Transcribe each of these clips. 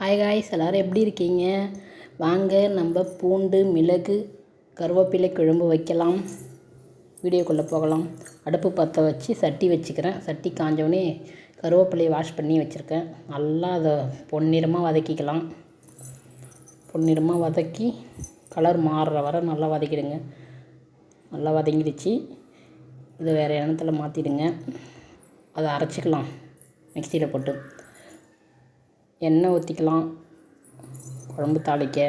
Hi guys எல்லோரும் எப்படி இருக்கீங்க? வாங்க நம்ம பூண்டு மிளகு கருவேப்பிலை குழம்பு வைக்கலாம். வீடியோக்குள்ளே போகலாம். அடுப்பு பற்ற வச்சு சட்டி வச்சுக்கிறேன். சட்டி காஞ்சோடனே கருவேப்பிலையை வாஷ் பண்ணி வச்சுருக்கேன். நல்லா அதை பொன்னிறமாக வதக்கிக்கலாம். பொன்னிறமாக வதக்கி கலர் மாறுற வரை நல்லா வதக்கிடுங்க. நல்லா வதங்கிடுச்சு. இதை வேறு எண்ணத்தில் மாற்றிடுங்க அதை அரைச்சிக்கலாம். மிக்சியில் போட்டு. எண்ணெய் ஊற்றிக்கலாம் குழம்பு தாளிக்க.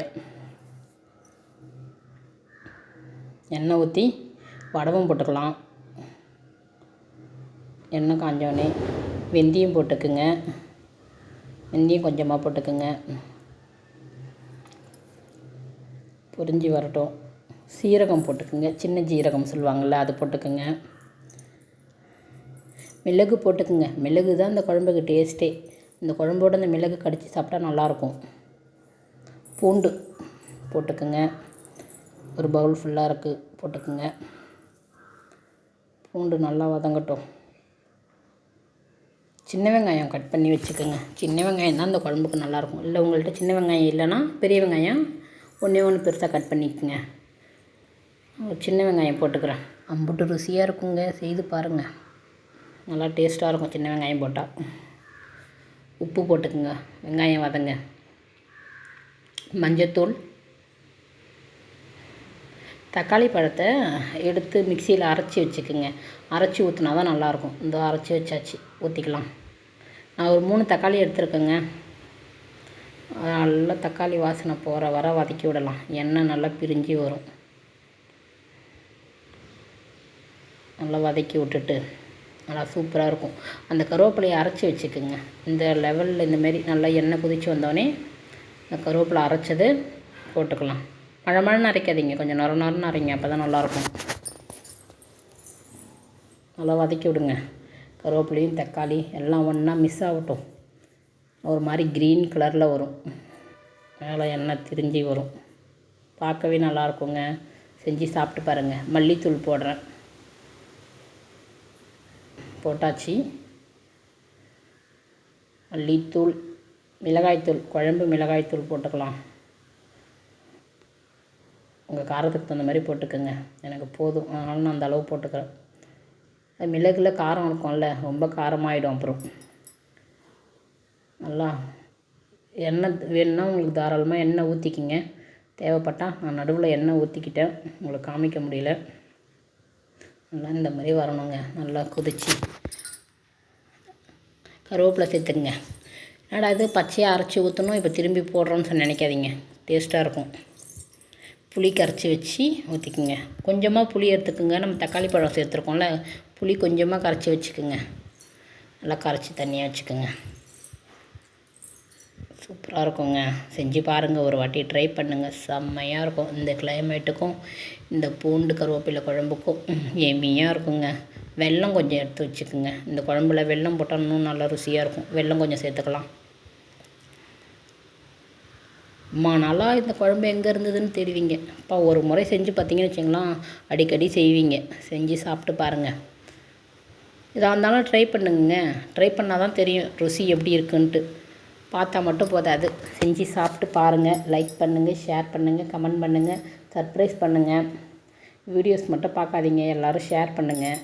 எண்ணெய் ஊற்றி வடவும் போட்டுக்கலாம். எண்ணெய் காஞ்சோடனே வெந்தயம் போட்டுக்குங்க. வெந்தயம் கொஞ்சமாக போட்டுக்குங்க. பொரிஞ்சு வரட்டும். சீரகம் போட்டுக்குங்க. சின்ன ஜீரகம் சொல்லுவாங்கள்ல அது போட்டுக்குங்க. மிளகு போட்டுக்குங்க. மிளகு தான் அந்த குழம்புக்கு டேஸ்ட்டே இந்த குழம்போட இந்த மிளகு கடித்து சாப்பிட்டா நல்லாயிருக்கும். பூண்டு போட்டுக்குங்க. ஒரு பவுல் ஃபுல்லாக இருக்குது போட்டுக்குங்க. பூண்டு நல்லா வதங்கட்டும். சின்ன வெங்காயம் கட் பண்ணி வச்சுக்கோங்க. சின்ன வெங்காயம் தான் இந்த குழம்புக்கு நல்லாயிருக்கும். இல்லை உங்கள்கிட்ட சின்ன வெங்காயம் இல்லைன்னா பெரிய வெங்காயம் ஒன்றே ஒன்று பெருசாக கட் பண்ணிக்கோங்க. சின்ன வெங்காயம் போட்டுக்கிறேன். அம்புட்டு ருசியாக இருக்குங்க. செய்து பாருங்கள் நல்லா டேஸ்ட்டாக இருக்கும் சின்ன வெங்காயம் போட்டால் உப்பு போட்டுக்குங்க வெங்காயம் வதங்க. மஞ்சத்தூள் தக்காளி பழத்தை எடுத்து மிக்சியில் அரைச்சி வச்சுக்கோங்க. அரைச்சி ஊற்றினா தான் நல்லாயிருக்கும். இந்த அரைச்சி வச்சாச்சு ஊற்றிக்கலாம் நான் ஒரு மூணு தக்காளி எடுத்துருக்கேங்க. நல்லா தக்காளி வாசனை போகிற வர வதக்கி விடலாம். எண்ணெய் நல்லா பிரிஞ்சு வரும். நல்லா வதக்கி விட்டுட்டு நல்லா சூப்பராக இருக்கும். அந்த கருவேப்பிலையை அரைச்சி வச்சுக்கோங்க. இந்த லெவலில் இந்தமாரி நல்லா எண்ணெய் குதித்து வந்தோடனே இந்த கருவேப்பிலை அரைச்சது போட்டுக்கலாம். மழை மழைன்னு அரைக்காதீங்க. கொஞ்சம் நொர நொரன்னு அரைங்க. அப்போ தான் நல்லாயிருக்கும் நல்லா வதக்கி விடுங்க. கருவேப்பிலையும் தக்காளி எல்லாம் ஒன்றா மிஸ் ஆகட்டும். ஒரு மாதிரி க்ரீன் கலரில் வரும். மேலே எண்ணெய் திரிஞ்சு வரும். பார்க்கவே நல்லாயிருக்குங்க செஞ்சு சாப்பிட்டு பாருங்கள் மல்லித்தூள் போடுறேன். போட்டாச்சு. மல்லித்தூள் மிளகாய்த்தூள் குழம்பு மிளகாய்த்தூள் போட்டுக்கலாம். உங்கள் காரத்துக்கு தகுந்த மாதிரி போட்டுக்கோங்க. எனக்கு போதும். அதனால் நான் அந்த அளவு போட்டுக்கிறேன். அது மிளகுல காரம் இருக்கும்ல ரொம்ப காரமாகிடும் அப்புறம். நல்லா எண்ணெய் வேணும்னா உங்களுக்கு தாராளமாக எண்ணெய் ஊற்றிக்கிங்க தேவைப்பட்டால் நான் நடுவில் எண்ணெய் ஊற்றிக்கிட்டேன் உங்களுக்கு காமிக்க முடியல. நல்லா இந்த மாதிரி வரணுங்க. நல்லா கொதிச்சு. கருவேப்பிலை சேர்த்துக்குங்க. என்னடா இது? பச்சையாக அரைச்சி ஊற்றணும் இப்போ திரும்பி போடுறோன்னு சொல்லி நினைக்காதீங்க. டேஸ்ட்டாக இருக்கும். புளி கரைச்சி வச்சு ஊற்றிக்குங்க கொஞ்சமாக புளி எடுத்துக்கோங்க. நம்ம தக்காளி பழம் சேர்த்துருக்கோம்ல புளி கொஞ்சமாக கரைச்சி வச்சுக்கோங்க. நல்லா கரைச்சி தண்ணியாக வச்சுக்கோங்க. சூப்பராக இருக்குங்க. செஞ்சு பாருங்கள் ஒரு வாட்டி ட்ரை பண்ணுங்கள் செம்மையாக இருக்கும். இந்த கிளைமேட்டுக்கும் இந்த பூண்டு கருவேப்பிலை குழம்புக்கும் எமியாக இருக்குங்க. வெல்லம் கொஞ்சம் எடுத்து வச்சுக்கோங்க. இந்த குழம்புல வெல்லம் போட்டால் இன்னும் நல்லா ருசியாக இருக்கும். வெல்லம் கொஞ்சம் சேர்த்துக்கலாம். அம்மா நல்லா இந்த குழம்பு எங்கே இருந்ததுன்னு தெரிவிங்க. அப்பா ஒரு முறை செஞ்சு பார்த்தீங்கன்னு வச்சிங்களேன் அடிக்கடி செய்வீங்க. செஞ்சு சாப்பிட்டு பாருங்கள் இதாக இருந்தாலும் ட்ரை பண்ணுங்க ட்ரை பண்ணால் தான் தெரியும் ருசி எப்படி இருக்குன்ட்டு. பார்த்தா மட்டும் போதாது. செஞ்சு சாப்பிட்டு பாருங்கள் லைக் பண்ணுங்கள் ஷேர் பண்ணுங்கள் கமெண்ட் பண்ணுங்கள் சர்ப்ரைஸ் பண்ணுங்கள் வீடியோஸ் மட்டும் பார்க்காதீங்க. எல்லோரும் ஷேர் பண்ணுங்கள்